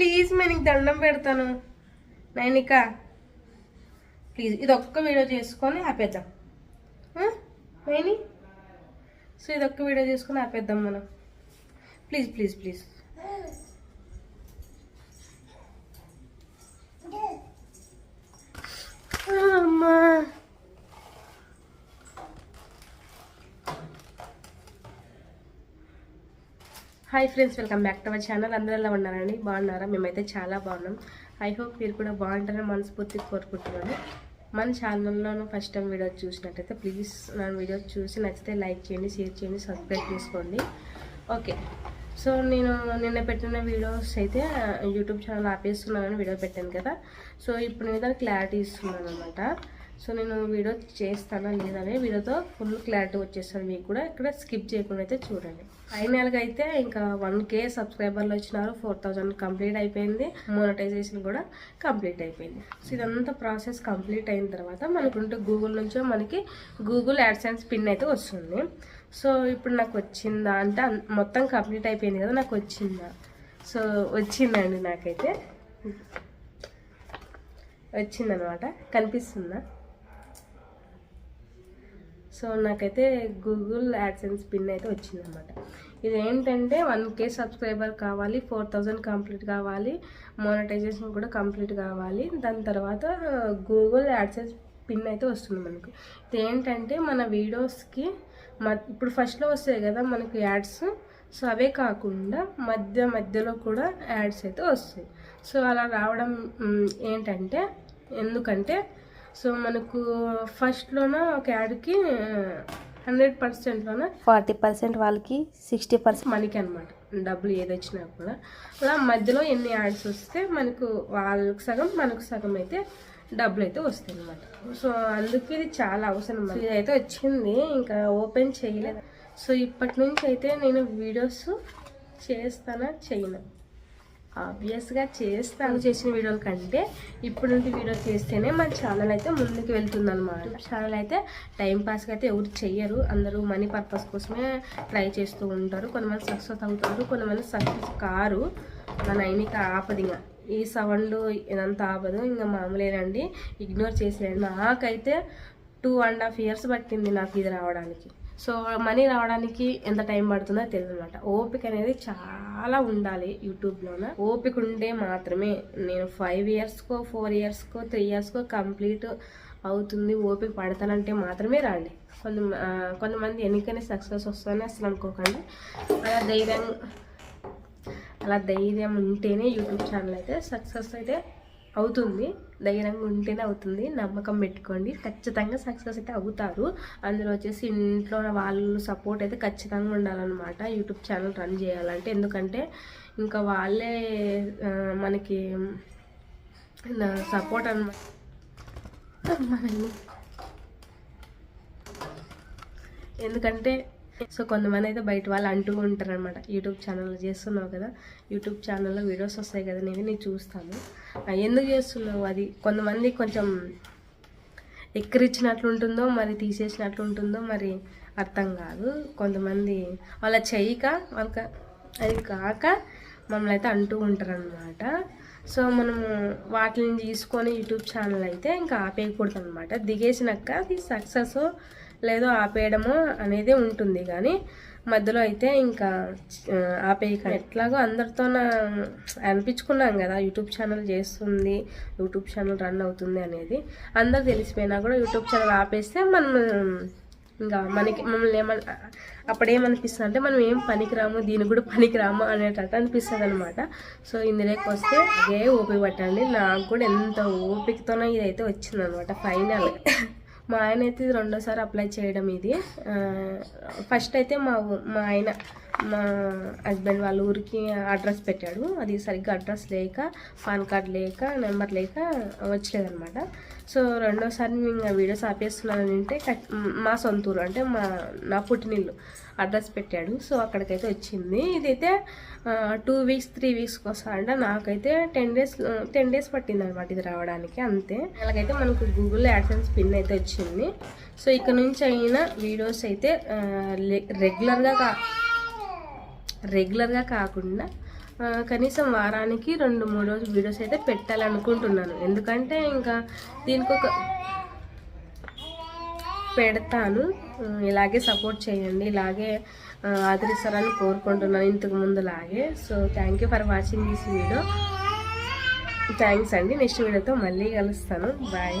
Please మేము నీకు దండం పెడతాను. నైనిక ప్లీజ్ ఇది ఒక్క వీడియో చేసుకొని ఆపేద్దాం. నైని? సో ఇది ఒక్క వీడియో చేసుకొని ఆపేద్దాం మనం. Please please please. అమ్మా. Hi friends welcome back to our channel అందరూ ఎలా ఉన్నారండి? బాగున్నారా? మేమైతే చాలా బాగున్నాం. ఐ హోప్ మీరు కూడా బాగుంటారని మనస్ఫూర్తిగా కోరుకుంటున్నాను. మన ఛానల్లోనూ ఫస్ట్ టైం వీడియో చూసినట్టయితే ప్లీజ్ నా వీడియో చూసి నచ్చితే లైక్ చేయండి షేర్ చేయండి సబ్స్క్రైబ్ చేసుకోండి. ఓకే సో నేను నిన్న పెట్టిన వీడియోస్ అయితే యూట్యూబ్ ఛానల్ ఆపేస్తున్నానని వీడియో పెట్టాను కదా. సో ఇప్పుడు నేను దానికి క్లారిటీ ఇస్తున్నాను అనమాట సో నేను వీడియో చేస్తానా లేదని వీడియోతో ఫుల్ క్లారిటీ వచ్చేస్తాను మీకు కూడా. ఇక్కడ స్కిప్ చేయకుండా అయితే చూడండి. ఫైనల్గా అయితే ఇంకా వన్ కే సబ్స్క్రైబర్లు వచ్చినారు. ఫోర్ థౌజండ్ కంప్లీట్ అయిపోయింది. మోనటైజేషన్ కూడా కంప్లీట్ అయిపోయింది. సో ఇదంతా ప్రాసెస్ కంప్లీట్ అయిన తర్వాత మనకుంటే గూగుల్ నుంచో మనకి గూగుల్ యాడ్సెన్స్ పిన్ అయితే వస్తుంది. సో ఇప్పుడు నాకు వచ్చిందా? అంటే మొత్తం కంప్లీట్ అయిపోయింది కదా నాకు వచ్చిందా? సో వచ్చిందండి నాకైతే. వచ్చిందనమాట. కనిపిస్తుందా? సో నాకైతే గూగుల్ యాడ్సెన్స్ పిన్ అయితే వచ్చిందనమాట ఇది ఏంటంటే వన్ కే సబ్స్క్రైబర్ కావాలి ఫోర్ థౌజండ్ కంప్లీట్ కావాలి మోనటైజేషన్ కూడా కంప్లీట్ కావాలి దాని తర్వాత గూగుల్ యాడ్సెన్స్ పిన్ అయితే వస్తుంది మనకు. ఇది ఏంటంటే మన వీడియోస్కి మ ఇప్పుడు ఫస్ట్లో వస్తాయి కదా మనకి యాడ్స్ సో అవే కాకుండా మధ్య మధ్యలో కూడా యాడ్స్ అయితే వస్తాయి. సో అలా రావడం ఏంటంటే ఎందుకంటే సో మనకు ఫస్ట్లోన ఒక యాడ్కి హండ్రెడ్ పర్సెంట్లోన ఫార్టీ పర్సెంట్ వాళ్ళకి సిక్స్టీ పర్సెంట్ మనకి అనమాట డబ్బులు ఏది వచ్చినా కూడా. అలా మధ్యలో ఎన్ని యాడ్స్ వస్తే మనకు వాళ్ళకి సగం మనకు సగం అయితే డబ్బులు అయితే వస్తాయి అనమాట సో అందుకే ఇది చాలా అవసరం ఇది అయితే వచ్చింది ఇంకా ఓపెన్ చేయలేదు. సో ఇప్పటి నుంచి అయితే నేను వీడియోస్ చేస్తానా చేయను? ఆబ్వియస్గా చేస్తాను చేసిన వీడియోల కంటే ఇప్పుడు నుండి వీడియో చేస్తేనే మన ఛానల్ అయితే ముందుకు వెళ్తుంది అనమాట ఛానల్ అయితే టైంపాస్గా అయితే ఎవరు చెయ్యరు. అందరూ మనీ పర్పస్ కోసమే ట్రై చేస్తూ ఉంటారు. కొంతమంది సక్సెస్ అవుతారు కొంతమంది సక్సెస్ కారు. మన అయినకి ఆపదు ఇంకా ఈ సౌండ్ ఇదంతా ఆపదు. ఇంకా మామూలేనండి. ఇగ్నోర్ చేసేయండి. నాకైతే టూ అండ్ హాఫ్ ఇయర్స్ పట్టింది నాకు ఇది రావడానికి. సో మనీ రావడానికి ఎంత టైం పడుతుందో తెలియదు అనమాట ఓపిక అనేది చాలా ఉండాలి యూట్యూబ్లోన. ఓపిక ఉంటే మాత్రమే నేను ఫైవ్ ఇయర్స్కో ఫోర్ ఇయర్స్కో త్రీ ఇయర్స్కో కంప్లీట్ అవుతుంది ఓపిక పడతానంటే మాత్రమే రండి. కొంత కొంతమంది ఎన్నికనే సక్సెస్ వస్తుందని అసలు అనుకోకండి. అలా ధైర్యం అలా ధైర్యం ఉంటేనే యూట్యూబ్ ఛానల్ అయితే సక్సెస్ అయితే అవుతుంది. ధైర్యంగా ఉంటేనే అవుతుంది. నమ్మకం పెట్టుకోండి. ఖచ్చితంగా సక్సెస్ అయితే అవుతారు. అందులో వచ్చేసి ఇంట్లో వాళ్ళు సపోర్ట్ అయితే ఖచ్చితంగా ఉండాలన్నమాట. యూట్యూబ్ ఛానల్ రన్ చేయాలంటే. ఎందుకంటే ఇంకా వాళ్ళే మనకి సపోర్ట్ అనమాట ఎందుకంటే సో కొంతమంది అయితే బయట వాళ్ళు అంటూ ఉంటారు అనమాట యూట్యూబ్ ఛానల్ చేస్తున్నావు కదా యూట్యూబ్ ఛానల్లో వీడియోస్ వస్తాయి కదా నేను నేను చూస్తాను. ఎందుకు చేస్తున్నావు? అది కొంతమంది కొంచెం ఎక్కిరిచ్చినట్లు ఉంటుందో మరి తీసేసినట్లు ఉంటుందో మరి అర్థం కాదు. కొంతమంది వాళ్ళ చెయ్యక వాళ్ళకి అది కాక మమ్మల్ని అయితే అంటూ ఉంటారు అనమాట సో మనము వాటిని తీసుకొని యూట్యూబ్ ఛానల్ అయితే ఇంకా ఆపేయకూడదు అనమాట దిగేసినాక అది సక్సెస్ లేదో ఆపేయడము అనేది ఉంటుంది. కానీ మధ్యలో అయితే ఇంకా ఆపేయక ఎట్లాగో అందరితో అనిపించుకున్నాం కదా యూట్యూబ్ ఛానల్ చేస్తుంది యూట్యూబ్ ఛానల్ రన్ అవుతుంది అనేది. అందరు తెలిసిపోయినా కూడా యూట్యూబ్ ఛానల్ ఆపేస్తే మనం ఇంకా మనకి మమ్మల్ని ఏమని అప్పుడు ఏమనిపిస్తుంది అంటే మనం ఏం పనికిరాము దీనికి కూడా పనికిరాము అనేటట్టు అనిపిస్తుంది అనమాట సో ఇందులోకి వస్తే అదే ఓపిక పట్టండి. నాకు కూడా ఎంత ఓపికతోనో ఇదైతే వచ్చిందనమాట ఫైనల్. మా ఆయన అయితే ఇది రెండోసారి అప్లై చేయడం ఇది. ఫస్ట్ అయితే మా మా ఆయన మా హస్బెండ్ వాళ్ళ ఊరికి అడ్రస్ పెట్టాడు. అది సరిగ్గా అడ్రస్ లేక పాన్ కార్డ్ లేక నెంబర్ లేక వచ్చలేదన్నమాట సో రెండోసారి మేము ఇంకా వీడియోస్ ఆపేస్తున్నాను అంటే మా సొంత ఊరు అంటే మా నా పుట్టినిల్లు అడ్రస్ పెట్టాడు. సో అక్కడికైతే వచ్చింది. ఇదైతే టూ వీక్స్ త్రీ వీక్స్కి అంటే. నాకైతే టెన్ డేస్ టెన్ డేస్ పట్టింది అనమాట ఇది రావడానికి అంతే. అలాగైతే మనకు గూగుల్ యాడ్సెన్స్ పిన్ అయితే వచ్చింది సో ఇక్కడ నుంచి అయినా వీడియోస్ అయితే రెగ్యులర్గా కా రెగ్యులర్గా కాకుండా కనీసం వారానికి రెండు మూడు రోజులు వీడియోస్ అయితే పెట్టాలనుకుంటున్నాను. ఎందుకంటే ఇంకా దీనికి ఒక పెడతాను. ఇలాగే సపోర్ట్ చేయండి. ఇలాగే ఆదరిస్తారని కోరుకుంటున్నాను ఇంతకు ముందులాగే. So thank you for watching this video. Thanks అండి. నెక్స్ట్ వీడియోతో మళ్ళీ కలుస్తాను. బాయ్.